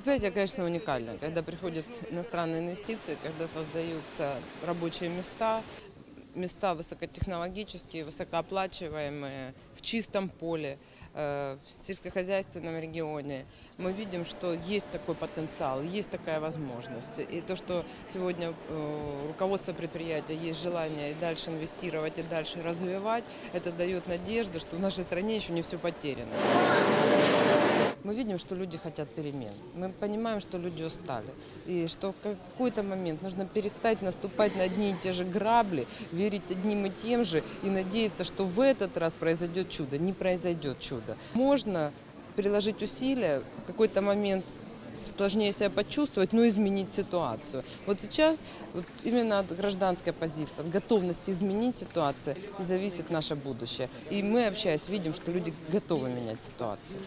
Мероприятие, конечно, уникальное, когда приходят иностранные инвестиции, когда создаются рабочие места, места высокотехнологические, высокооплачиваемые, в чистом поле, э, в сельскохозяйственном регионе. Мы видим, что есть такой потенциал, есть такая возможность. И то, что сегодня э, руководство предприятия есть желание и дальше инвестировать, и дальше развивать, это дает надежду, что в нашей стране еще не все потеряно. Мы видим, что люди хотят перемен. Мы понимаем, что люди устали. И что в какой-то момент нужно перестать наступать на одни и те же грабли, верить одним и тем же и надеяться, что в этот раз произойдет чудо. Не произойдет чудо. Можно приложить усилия, в какой-то момент сложнее себя почувствовать, но изменить ситуацию. Вот сейчас вот именно от гражданской позиции, от готовности изменить ситуацию зависит наше будущее. И мы, общаясь, видим, что люди готовы менять ситуацию.